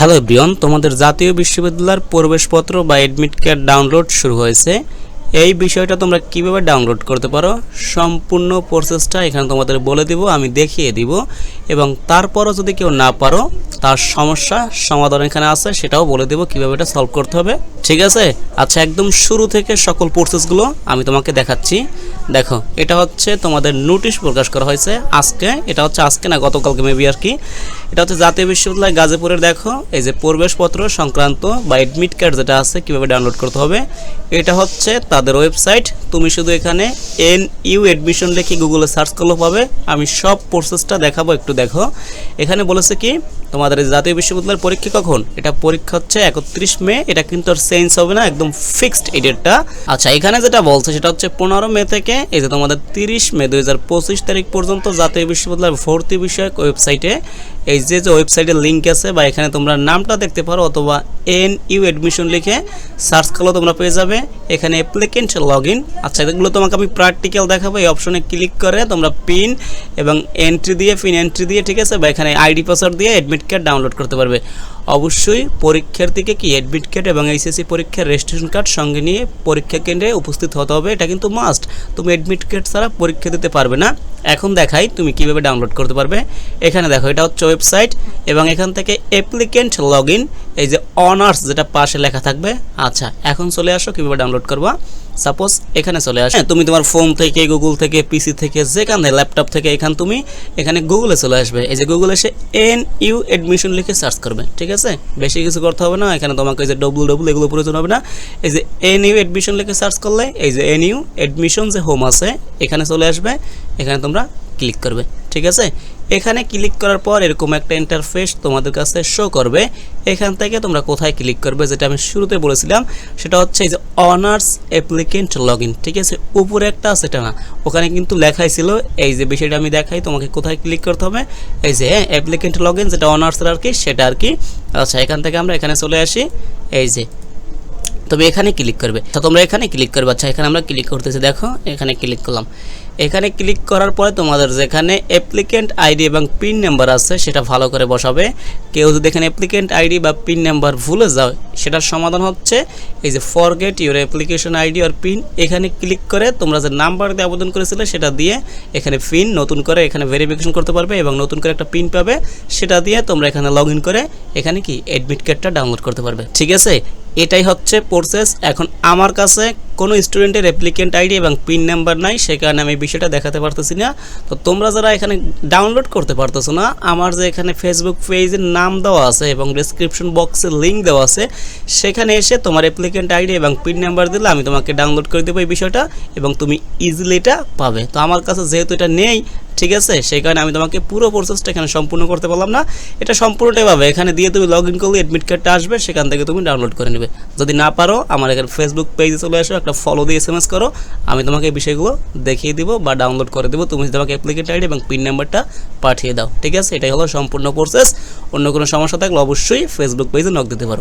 Hello everyone, তোমাদের জাতীয় বিশ্ববিদ্যালয়ের প্রবেশপত্র বা এডমিট কার্ড ডাউনলোড শুরু হয়েছে। এই বিষয়টা তোমরা কীভাবে ডাউনলোড করতে পারো, সম্পূর্ণ প্রসেসটা এখানে তোমাদের বলে দিব, আমি দেখিয়ে দিব। এবং তারপরও যদি কেউ না পারো, তার সমস্যা সমাধান এখানে আছে, সেটাও বলে দেবো কীভাবে এটা সলভ করতে হবে। ঠিক আছে? আচ্ছা একদম শুরু থেকে সকল প্রসেসগুলো আমি তোমাকে দেখাচ্ছি। দেখো, এটা হচ্ছে তোমাদের নোটিশ প্রকাশ করা হয়েছে আজকে। এটা হচ্ছে আজকে না গতকালকে মেবি আর কি। এটা হচ্ছে জাতীয় বিশ্ববিদ্যালয় গাজীপুরের, দেখো, এই যে প্রবেশপত্র সংক্রান্ত বা এডমিট কার্ড যেটা আছে কীভাবে ডাউনলোড করতে হবে, এটা হচ্ছে তাদের ওয়েবসাইট তুমি শুধু এখানে এন ইউ এডমিশন লিখে গুগলে সার্চ করলে পাবে। আমি সব প্রসেসটা দেখাবো, একটু দেখো। এখানে বলেছে কি তোমাদের জাতীয় বিশ্ববিদ্যালয়ের পরীক্ষা কখন? এটা পরীক্ষা হচ্ছে একত্রিশ মে, এটা কিন্তু আর চেঞ্জ হবে না, একদম ফিক্সড এই ডেটটা। আচ্ছা এখানে যেটা বলছে সেটা হচ্ছে পনেরো মে থেকে, এই যে তোমাদের তিরিশ মে দুই হাজার পঁচিশ তারিখ পর্যন্ত জাতীয় বিশ্ববিদ্যালয়ের ভর্তি বিষয়ক ওয়েবসাইটে এই যে যে ওয়েবসাইটের লিঙ্ক আছে বা এখানে তোমরা নামটা দেখতে পারো অথবা এন ইউ অ্যাডমিশন লিখে সার্চ করলেও তোমরা পেয়ে যাবে। এখানে অ্যাপ্লিকেন্ট লগ ইন আচ্ছা এগুলো তোমাকে আমি প্র্যাকটিক্যাল দেখাবো। এই অপশনে ক্লিক করে তোমরা পিন এবং এন্ট্রি দিয়ে পিন এন্ট্রি দিয়ে, ঠিক আছে? বা এখানে আইডি পাসওয়ার্ড দিয়ে অ্যাডমিট কার্ড ডাউনলোড করতে পারবে। অবশ্যই পরীক্ষার্থীকে কি অ্যাডমিট কার্ড এবং এইচএসসি পরীক্ষার রেজিস্ট্রেশন কার্ড সঙ্গে নিয়ে পরীক্ষা কেন্দ্রে উপস্থিত হতে হবে, এটা কিন্তু মাস্ট তুমি অ্যাডমিট কার্ড ছাড়া পরীক্ষা দিতে পারবে না। এখন দেখাই তুমি কীভাবে ডাউনলোড করতে পারবে। এখানে দেখো, এটা হচ্ছে ওয়েবসাইট এবং এখান থেকে অ্যাপ্লিকেন্ট লগ ইন এই যে অনার্স যেটা পাশে লেখা থাকবে। আচ্ছা এখন চলে আসো কীভাবে ডাউনলোড করবা। সাপোজ এখানে চলে আসো, তুমি তোমার ফোন থেকে গুগল থেকে পিসি থেকে যেখান ল্যাপটপ থেকে এখান তুমি এখানে গুগলে চলে আসবে। এই যে গুগলে এসে এন ইউ এডমিশন লিখে সার্চ করবে, ঠিক আছে? বেশি কিছু করতে হবে না, এখানে তোমাকে যে ডব্লু ডব্লু এগুলো প্রয়োজন হবে না। এই যে এন ইউ এডমিশন লিখে সার্চ করলে, এই যে এন ইউ এডমিশন যে হোম আছে, এখানে চলে আসবে, এখানে তোমরা ক্লিক করবে, ঠিক আছে? এখানে ক্লিক করার পর এরকম একটা ইন্টারফেস তোমাদের কাছে শো করবে। এখান থেকে তোমরা কোথায় ক্লিক করবে যেটা আমি শুরুতে বলেছিলাম, সেটা হচ্ছে এই যে অনার্স অ্যাপ্লিকেন্ট লগ ঠিক আছে? উপরে একটা আছে, এটা না। ওখানে কিন্তু লেখাই ছিল, এই যে বিষয়টা আমি দেখাই, তোমাকে কোথায় ক্লিক করতে হবে? এই যে হ্যাঁ অ্যাপ্লিকেন্ট লগ যেটা অনার্সের আর কি, সেটা আর কি। আচ্ছা এখান থেকে আমরা এখানে চলে আসি। এই যে তবে এখানে ক্লিক করবে। তো তোমরা এখানে ক্লিক করবে। আচ্ছা এখানে আমরা ক্লিক করতেছি। দেখো, এখানে ক্লিক করলাম। এখানে ক্লিক করার পরে তোমাদের যেখানে অ্যাপ্লিকেন্ট আইডি এবং পিন নাম্বার আছে, সেটা ভালো করে বসাবে। কেউ যদি এখানে অ্যাপ্লিকেন্ট আইডি বা পিন নাম্বার ভুলে যাও, সেটার সমাধান হচ্ছে এই যে ফরগেট ইউর অ্যাপ্লিকেশন আইডি আর পিন এখানে ক্লিক করে তোমরা যে নাম্বার দিয়ে আবেদন করেছিলে, সেটা দিয়ে এখানে পিন নতুন করে এখানে ভেরিফিকেশন করতে পারবে এবং নতুন করে একটা পিন পাবে। সেটা দিয়ে তোমরা এখানে লগ করে এখানে কি অ্যাডমিট কার্ডটা ডাউনলোড করতে পারবে। ঠিক আছে? এটাই হচ্ছে প্রসেস এখন আমার কাছে কোনো স্টুডেন্টের অ্যাপ্লিকেন্ট আইডি এবং পিন নাম্বার নাই, সে কারণে আমি বিষয়টা দেখাতে পারতেছি না। তো তোমরা যারা এখানে ডাউনলোড করতে পারতেছো না, আমার যে এখানে ফেসবুক পেজের নাম দেওয়া আছে এবং ডিসক্রিপশন বক্সে লিঙ্ক দেওয়া আছে, সেখানে এসে তোমার অ্যাপ্লিকেন্ট আইডি এবং পিন নাম্বার দিলে আমি তোমাকে ডাউনলোড করে দেবো এই বিষয়টা এবং তুমি ইজিলি এটা পাবে। তো আমার কাছে যেহেতু এটা নেই ঠিক আছে? সেই কারণে আমি তোমাকে পুরো প্রসেসটা এখানে সম্পূর্ণ করতে পারলাম না। এটা সম্পূর্ণটাই পাবে এখানে দিয়ে তুমি লগ ইন করলে অ্যাডমিট কার্ডটা আসবে, সেখান থেকে তুমি ডাউনলোড করে নেবে। যদি না পারো, আমার এখানে ফেসবুক পেজে চলে আসো, একটা ফলো দিয়ে এস করো। আমি তোমাকে এই বিষয়গুলো দেখিয়ে দিব বা ডাউনলোড করে দেবো। তুমি তোমাকে অ্যাপ্লিকেট আইডি এবং পিন নাম্বারটা পাঠিয়ে দাও। ঠিক আছে? এটাই হলো সম্পূর্ণ প্রসেস অন্য কোনো সমস্যা থাকলে অবশ্যই ফেসবুক পেজে নক দিতে পারো।